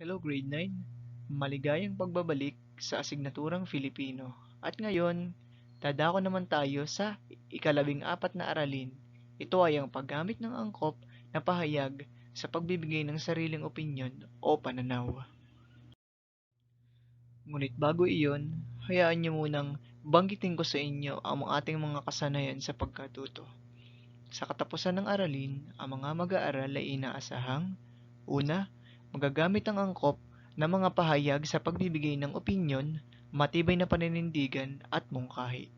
Hello Grade 9! Maligayang pagbabalik sa asignaturang Filipino. At ngayon, dadako naman tayo sa ikalabing apat na aralin. Ito ay ang paggamit ng angkop na pahayag sa pagbibigay ng sariling opinyon o pananaw. Ngunit bago iyon, hayaan niyo munang banggitin ko sa inyo ang ating mga kasanayan sa pagkatuto. Sa katapusan ng aralin, ang mga mag-aaral ay inaasahang Una, magagamit ang angkop na mga pahayag sa pagbibigay ng opinyon, matibay na paninindigan at mungkahi.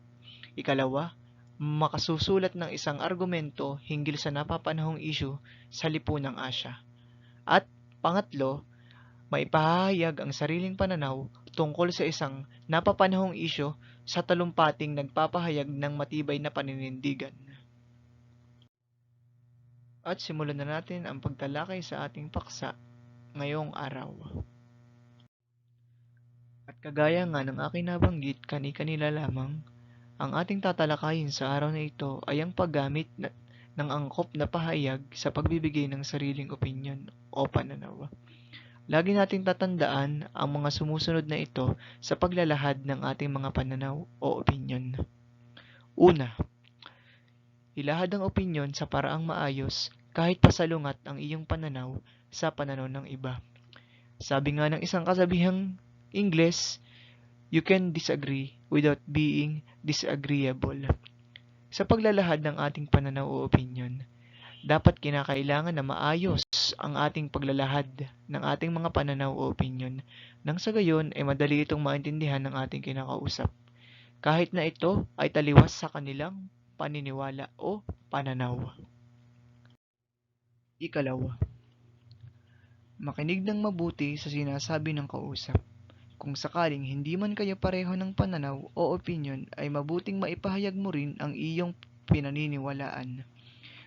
Ikalawa, makasusulat ng isang argumento hinggil sa napapanahong issue sa lipunang Asya. At pangatlo, maipahayag ang sariling pananaw tungkol sa isang napapanahong issue sa talumpating nagpapahayag ng matibay na paninindigan. At simulan na natin ang pagtalakay sa ating paksa ngayong araw. At kagaya nga ng aking nabanggit kani-kanila lamang, ang ating tatalakayin sa araw na ito ay ang paggamit na, ng angkop na pahayag sa pagbibigay ng sariling opinyon o pananaw. Lagi nating tatandaan ang mga sumusunod na ito sa paglalahad ng ating mga pananaw o opinyon. Una, ilahad ang opinyon sa paraang maayos kahit pasalungat ang iyong pananaw sa pananaw ng iba. Sabi nga ng isang kasabihang Ingles, you can disagree without being disagreeable. Sa paglalahad ng ating pananaw o opinyon, dapat kinakailangan na maayos ang ating paglalahad ng ating mga pananaw o opinyon nang sa gayon ay madali itong maintindihan ng ating kinakausap. Kahit na ito ay taliwas sa kanilang paniniwala o pananaw. Ikalawa, makinig ng mabuti sa sinasabi ng kausap. Kung sakaling hindi man kayo pareho ng pananaw o opinyon ay mabuting maipahayag mo rin ang iyong pinaniniwalaan.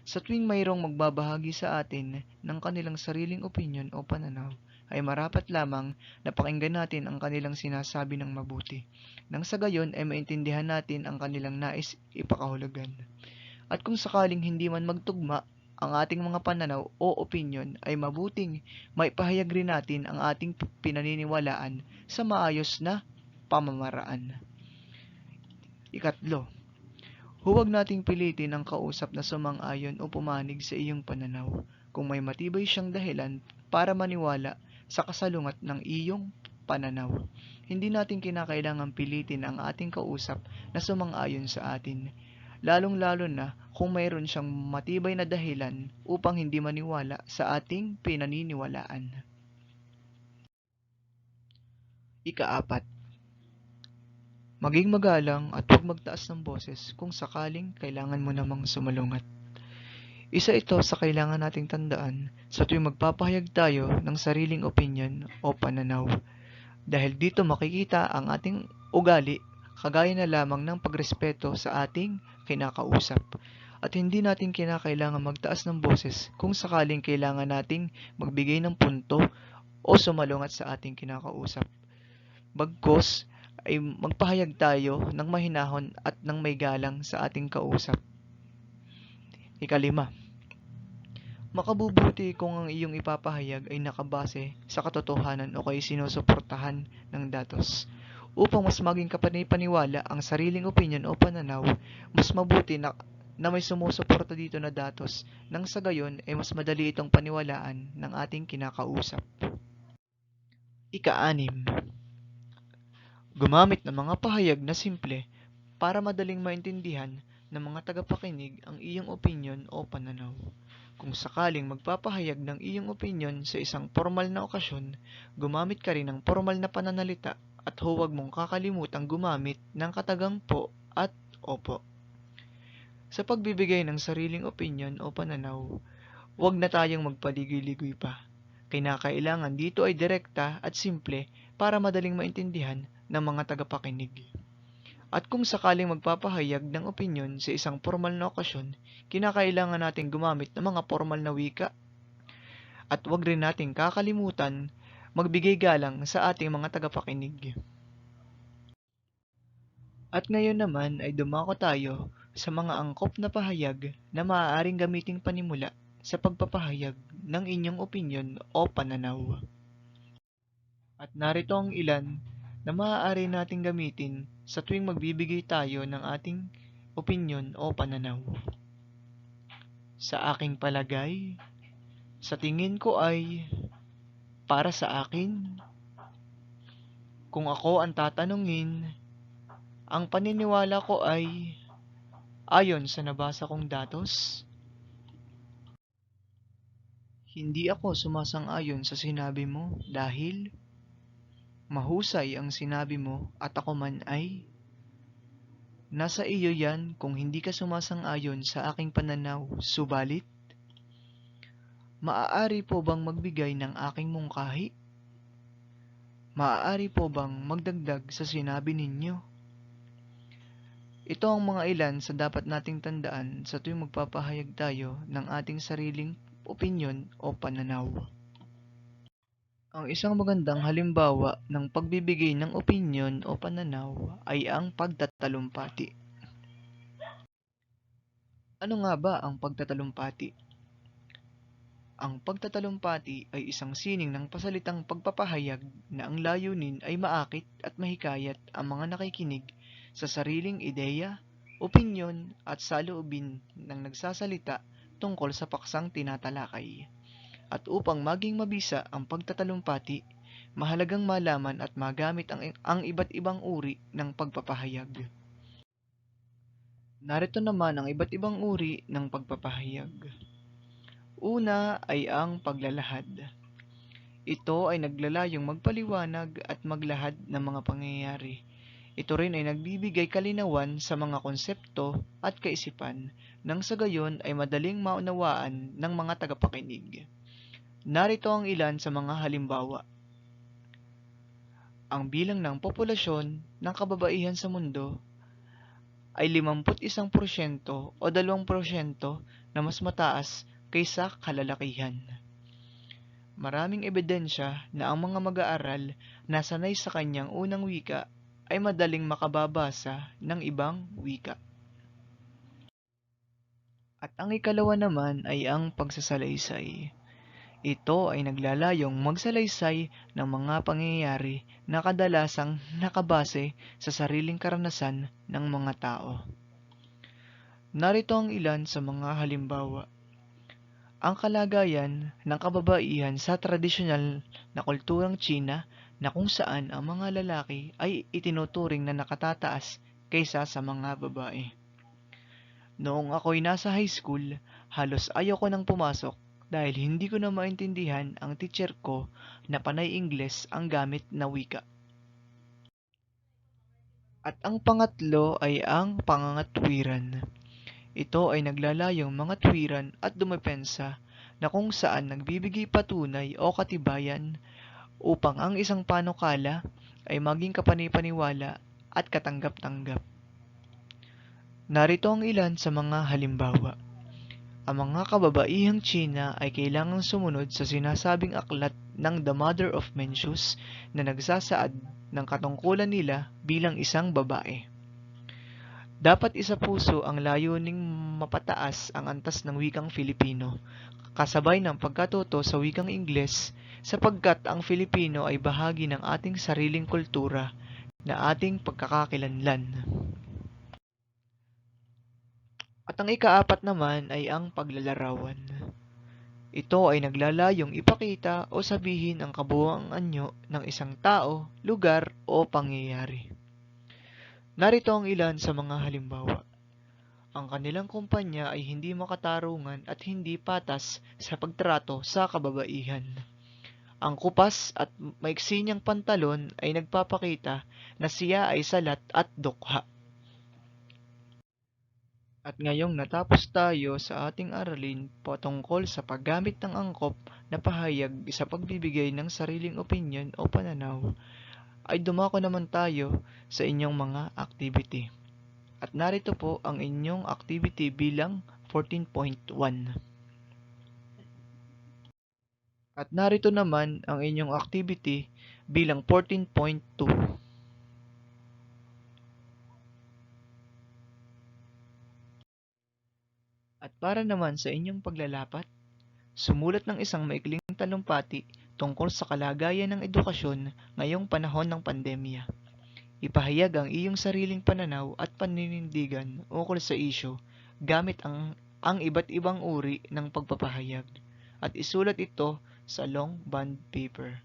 Sa tuwing mayroong magbabahagi sa atin ng kanilang sariling opinyon o pananaw, ay marapat lamang na pakinggan natin ang kanilang sinasabi ng mabuti. Nang sa gayon ay maintindihan natin ang kanilang nais ipakahulugan. At kung sakaling hindi man magtugma ang ating mga pananaw o opinyon ay mabuting maipahayag rin natin ang ating pinaniniwalaan sa maayos na pamamaraan. Ikatlo, huwag nating pilitin ang kausap na sumang-ayon o pumanig sa iyong pananaw kung may matibay siyang dahilan para maniwala sa kasalungat ng iyong pananaw. Hindi natin kinakailangan pilitin ang ating kausap na sumang-ayon sa atin lalong-lalo na kung mayroon siyang matibay na dahilan upang hindi maniwala sa ating pinaniniwalaan. Ikaapat, maging magalang at huwag magtaas ng boses kung sakaling kailangan mo namang sumalungat. Isa ito sa kailangan nating tandaan sa tuwing magpapahayag tayo ng sariling opinion o pananaw. Dahil dito makikita ang ating ugali kagaya na lamang ng pagrespeto sa ating kinakausap. At hindi natin kinakailangan magtaas ng boses kung sakaling kailangan nating magbigay ng punto o sumalungat sa ating kinakausap. Bagkos ay magpahayag tayo ng mahinahon at ng may galang sa ating kausap. Ikalima, makabubuti kung ang iyong ipapahayag ay nakabase sa katotohanan o kay sinusuportahan ng datos. Upang mas maging kapanipaniwala ang sariling opinyon o pananaw, mas mabuti na, na may sumusuporta dito na datos nang sa gayon ay mas madali itong paniwalaan ng ating kinakausap. Ika-anim, gumamit ng mga pahayag na simple para madaling maintindihan ng mga tagapakinig ang iyong opinyon o pananaw. Kung sakaling magpapahayag ng iyong opinyon sa isang formal na okasyon, gumamit ka rin ng formal na pananalita at huwag mong kakalimutang gumamit ng katagang po at opo. Sa pagbibigay ng sariling opinyon o pananaw, huwag na tayong magpaligoy-ligoy pa. Kinakailangan dito ay direkta at simple para madaling maintindihan ng mga tagapakinig. At kung sakaling magpapahayag ng opinyon sa isang formal na okasyon, kinakailangan natin gumamit ng mga formal na wika. At huwag rin natin kakalimutan magbigay galang sa ating mga tagapakinig. At ngayon naman ay dumako tayo sa mga angkop na pahayag na maaaring gamiting panimula sa pagpapahayag ng inyong opinyon o pananaw. At narito ang ilan na maaari nating gamitin sa tuwing magbibigay tayo ng ating opinyon o pananaw. Sa aking palagay, sa tingin ko ay para sa akin. Kung ako ang tatanungin, ang paniniwala ko ay ayon sa nabasa kong datos. Hindi ako sumasang-ayon sa sinabi mo dahil mahusay ang sinabi mo at ako man ay nasa iyo yan kung hindi ka sumasang-ayon sa aking pananaw. Subalit, maaari po bang magbigay ng aking mungkahi? Maaari po bang magdagdag sa sinabi ninyo? Ito ang mga ilan sa dapat nating tandaan sa tuwing magpapahayag tayo ng ating sariling opinyon o pananaw. Ang isang magandang halimbawa ng pagbibigay ng opinyon o pananaw ay ang pagtatalumpati. Ano nga ba ang pagtatalumpati? Ang pagtatalumpati ay isang sining ng pasalitang pagpapahayag na ang layunin ay maakit at mahikayat ang mga nakikinig sa sariling ideya, opinyon at saloobin ng nagsasalita tungkol sa paksang tinatalakay. At upang maging mabisa ang pagtatalumpati, mahalagang malaman at magamit ang, ang iba't ibang uri ng pagpapahayag. Narito naman ang iba't ibang uri ng pagpapahayag. Una ay ang paglalahad. Ito ay naglalayong magpaliwanag at maglahad ng mga pangyayari. Ito rin ay nagbibigay kalinawan sa mga konsepto at kaisipan nang sa gayon ay madaling maunawaan ng mga tagapakinig. Narito ang ilan sa mga halimbawa. Ang bilang ng populasyon ng kababaihan sa mundo ay 51% o 2% na mas mataas kaysa kalalakihan. Maraming ebidensya na ang mga mag-aaral na sanay sa kanyang unang wika ay madaling makababasa ng ibang wika. At ang ikalawa naman ay ang pagsasalaysay. Ito ay naglalayong magsalaysay ng mga pangyayari na kadalasang nakabase sa sariling karanasan ng mga tao. Narito ang ilan sa mga halimbawa. Ang kalagayan ng kababaihan sa tradisyonal na kulturang China na kung saan ang mga lalaki ay itinuturing na nakatataas kaysa sa mga babae. Noong ako'y nasa high school, halos ayoko nang pumasok dahil hindi ko na maintindihan ang teacher ko na panay Ingles ang gamit na wika. At ang pangatlo ay ang pangangatwiran. Ito ay naglalayong mga twiran at dumepensa na kung saan nagbibigay patunay o katibayan upang ang isang panukala ay maging kapanipaniwala at katanggap-tanggap. Narito ang ilan sa mga halimbawa. Ang mga kababaihang China ay kailangang sumunod sa sinasabing aklat ng The Mother of Mencius na nagsasaad ng katungkulan nila bilang isang babae. Dapat isa puso ang layuning mapataas ang antas ng wikang Filipino, kasabay ng pagkatuto sa wikang Ingles sapagkat ang Filipino ay bahagi ng ating sariling kultura na ating pagkakakilanlan. At ang ikaapat naman ay ang paglalarawan. Ito ay naglalayong ipakita o sabihin ang kabuuang anyo ng isang tao, lugar o pangyayari. Narito ang ilan sa mga halimbawa. Ang kanilang kumpanya ay hindi makatarungan at hindi patas sa pagtrato sa kababaihan. Ang kupas at maiksi niyang pantalon ay nagpapakita na siya ay salat at dukha. At ngayong natapos tayo sa ating aralin patungkol sa paggamit ng angkop na pahayag sa pagbibigay ng sariling opinyon o pananaw, ay dumako naman tayo sa inyong mga activity. At narito po ang inyong activity bilang 14.1. At narito naman ang inyong activity bilang 14.2. At para naman sa inyong paglalapat, sumulat ng isang maikling talumpati tungkol sa kalagayan ng edukasyon ngayong panahon ng pandemya. Ipahayag ang iyong sariling pananaw at paninindigan ukol sa isyu gamit ang, ang iba't ibang uri ng pagpapahayag at isulat ito sa long bond paper.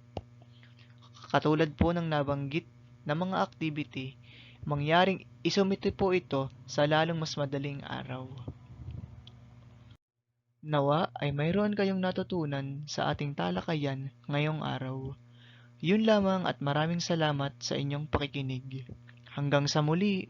Katulad po ng nabanggit na mga activity, mangyaring isumite po ito sa lalong mas madaling araw. Nawa ay mayroon kayong natutunan sa ating talakayan ngayong araw. Yun lamang at maraming salamat sa inyong pakikinig. Hanggang sa muli!